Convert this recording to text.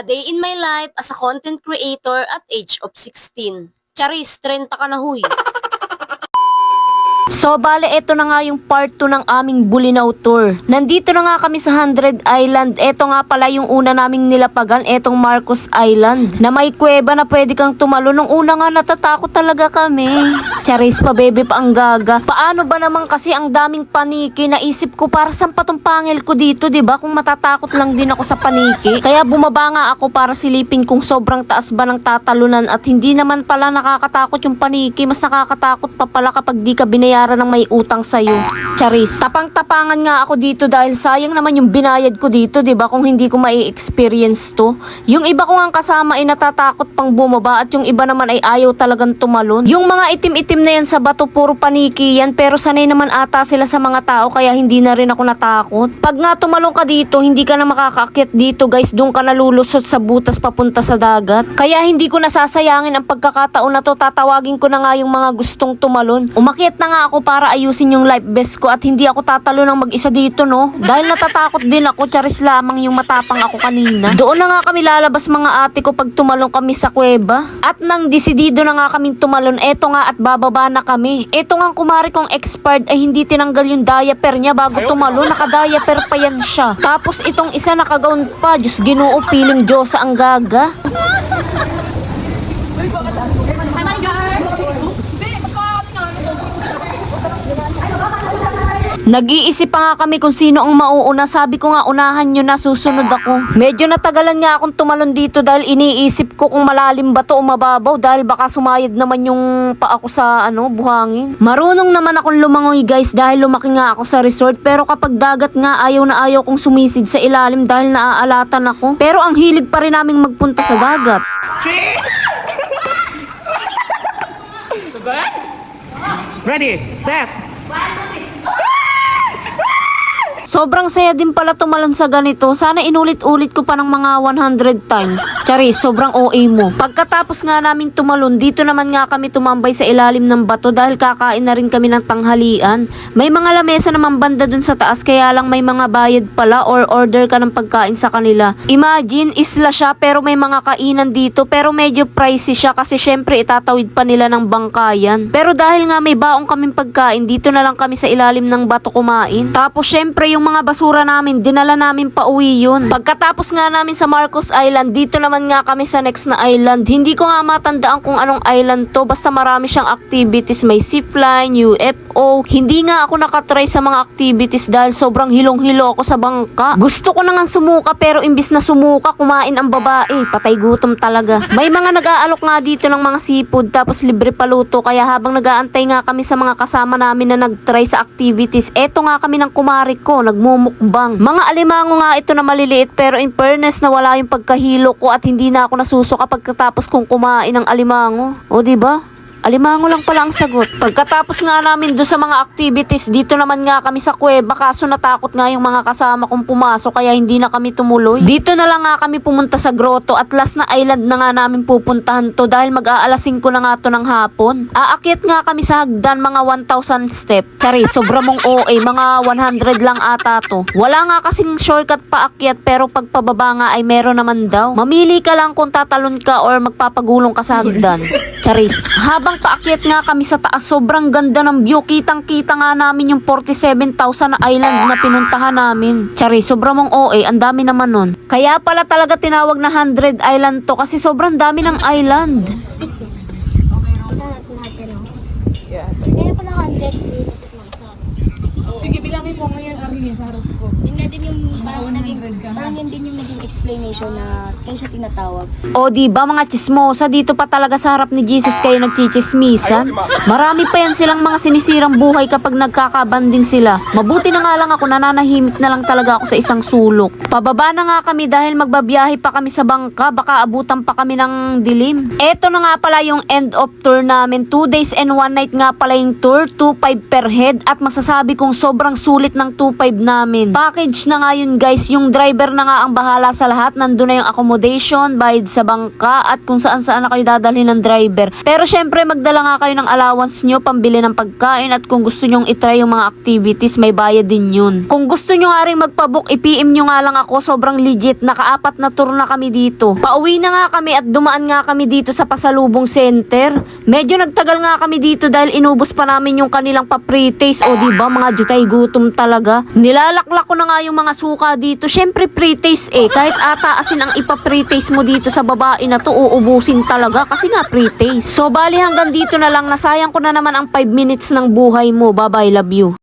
A Day in My Life as a Content Creator at age of 16. Charis, 30 ka na huy. So, bale, ito na nga yung part 2 ng aming Bulinaw Tour. Nandito na nga kami sa 100 Island. Ito nga pala yung una naming nilapagan, etong Marcos Island. Na may kuweba na pwede kang tumalo. Nung una nga natatakot talaga kami. Charis pa, bebe pa ang gaga. Paano ba naman kasi ang daming paniki? Naisip ko para saan pa pangil ko dito, 'di ba? Kung matatakot lang din ako sa paniki. Kaya bumaba nga ako para silipin kung sobrang taas ba ng tatalunan at hindi naman pala nakakatakot yung paniki. Mas nakakatakot pa pala kapag di ka binayaran ng may utang sa'yo. Charis. Tapang-tapangan nga ako dito dahil sayang naman yung binayad ko dito, 'di ba? Kung hindi ko mai-experience to. Yung iba ko nga kasama ay natatakot pang bumaba at yung iba naman ay ayaw talagang tumalon. Yung mga itim-itim na yan sa bato, puro paniki yan. Pero sanay naman ata sila sa mga tao kaya hindi na rin ako natakot. Pag nga tumalon ka dito, hindi ka na makakakit dito guys. Doon ka nalulusot sa butas papunta sa dagat. Kaya hindi ko nasasayangin ang pagkakataon na to. Tatawagin ko na nga yung mga gustong tumalon. Umakyat na nga ako para ayusin yung life vest ko at hindi ako tatalo ng mag-isa dito no. Dahil natatakot din ako, charis lamang yung matapang ako kanina. Doon na nga kami lalabas mga ate ko pag tumalon kami sa kuweba. At nang desidido na nga kaming tumalon, eto nga at bababa na kami. Eto nga kumari kong expired ay hindi tinanggal yung diaper niya bago tumalon. Naka-diaper pa yan siya. Tapos itong isa nakagaon pa. Diyos ginoo, piling Diyosa ang gaga. Nag-iisip pa nga kami kung sino ang mauuna. Sabi ko nga, unahan nyo na, susunod ako. Medyo natagalan nga akong tumalon dito dahil iniisip ko kung malalim ba to o mababaw dahil baka sumayad naman yung pa ako sa ano, buhangin. Marunong naman akong lumangoy guys dahil lumaki nga ako sa resort pero kapag dagat nga ayaw na ayaw kong sumisid sa ilalim dahil naaalatan ako. Pero ang hilig pa rin naming magpunta sa dagat. Ready, set. Sobrang saya din pala tumalon sa ganito. Sana inulit-ulit ko pa ng mga 100 times. Charis, sobrang OA mo. Pagkatapos nga namin tumalon, dito naman nga kami tumambay sa ilalim ng bato dahil kakain na rin kami ng tanghalian. May mga lamesa naman banda dun sa taas kaya lang may mga bayad pala or order ka ng pagkain sa kanila. Imagine, isla siya pero may mga kainan dito pero medyo pricey siya kasi syempre itatawid pa nila ng bangkayan. Pero dahil nga may baong kaming pagkain, dito na lang kami sa ilalim ng bato kumain. Tapos syempre yung mga basura namin, dinala namin pa uwi yun. Pagkatapos nga namin sa Marcos Island, dito naman nga kami sa next na island. Hindi ko nga matandaan kung anong island to, basta marami siyang activities. May zipline, UFO. Hindi nga ako nakatry sa mga activities dahil sobrang hilong-hilo ako sa bangka. Gusto ko na nga sumuka pero imbis na sumuka, kumain ang babae. Patay gutom talaga. May mga nag-aalok nga dito ng mga seafood tapos libre paluto. Kaya habang nag-aantay nga kami sa mga kasama namin na nag-try sa activities, eto nga kami ng kumari ko, nagmumukbang. Mga alimango nga ito na maliliit pero in fairness na wala yung pagkahilo ko at hindi na ako nasusuka pagkatapos kong kumain ng alimango. O di ba? Alimango lang pala ang sagot. Pagkatapos nga namin doon sa mga activities, dito naman nga kami sa kuweba kaso natakot nga yung mga kasama kong pumasok kaya hindi na kami tumuloy. Dito na lang nga kami pumunta sa grotto at last na island na nga namin pupuntahan to dahil mag-aalasing ko na nga to ng hapon. Aakyat nga kami sa hagdan mga 1,000 step. Chari, sobra mong OA, mga 100 lang ata to. Wala nga kasing shortcut paakyat pero pag pababa nga ay meron naman daw. Mamili ka lang kung tatalon ka or magpapagulong ka sa hagdan. Charis. Habang paakyat nga kami sa taas, sobrang ganda ng view. Kitang-kita nga namin yung 47,000 na island na pinuntahan namin. Charis, sobrang mong OA, ang dami naman nun. Kaya pala talaga tinawag na 100 island to kasi sobrang dami ng island. Yeah. Kaya pala ka, Dex, minutes at mga sa Sige, bilangin mo ngayon, Arlene, sa harap ko. Yun nga din yung parang 100 naging, parang yun din yung naging explanation na kaya siya tinatawag. O di ba mga chismosa dito pa talaga sa harap ni Jesus kayo nagchichismisan? Marami pa yan silang mga sinisirang buhay kapag nagkakabanding sila. Mabuti na nga lang ako nananahimik na lang talaga ako sa isang sulok. Pababa na nga kami dahil magbabiyahe pa kami sa bangka baka abutan pa kami ng dilim. Eto na nga pala yung end of tour namin. 2 days and 1 night nga pala yung tour. 2.5 per head at masasabi kong sobrang sulit ulit ng 2.5 namin. Package na nga yun guys, yung driver na nga ang bahala sa lahat. Nandun na yung accommodation, bayad sa bangka, at kung saan saan na kayo dadalhin ng driver. Pero syempre, magdala nga kayo ng allowance nyo, pambili ng pagkain, at kung gusto nyong itry yung mga activities, may bayad din yun. Kung gusto nyo nga rin magpabook, i-PM nyo nga lang ako, sobrang legit. Nakaapat na tour na kami dito. Pauwi na nga kami at dumaan nga kami dito sa Pasalubong Center. Medyo nagtagal nga kami dito dahil inubos pa namin yung kanilang pa-pre-taste. O di ba mga jutay gutom talaga. Nilalaklak ko na nga yung mga suka dito. Syempre pre-taste eh. Kahit ataasin ang ipa-pre-taste mo dito sa babae na to, uubusin talaga kasi nga pre-taste. So bali hanggang dito na lang. Nasayang ko na naman ang 5 minutes ng buhay mo. Bye-bye, love you.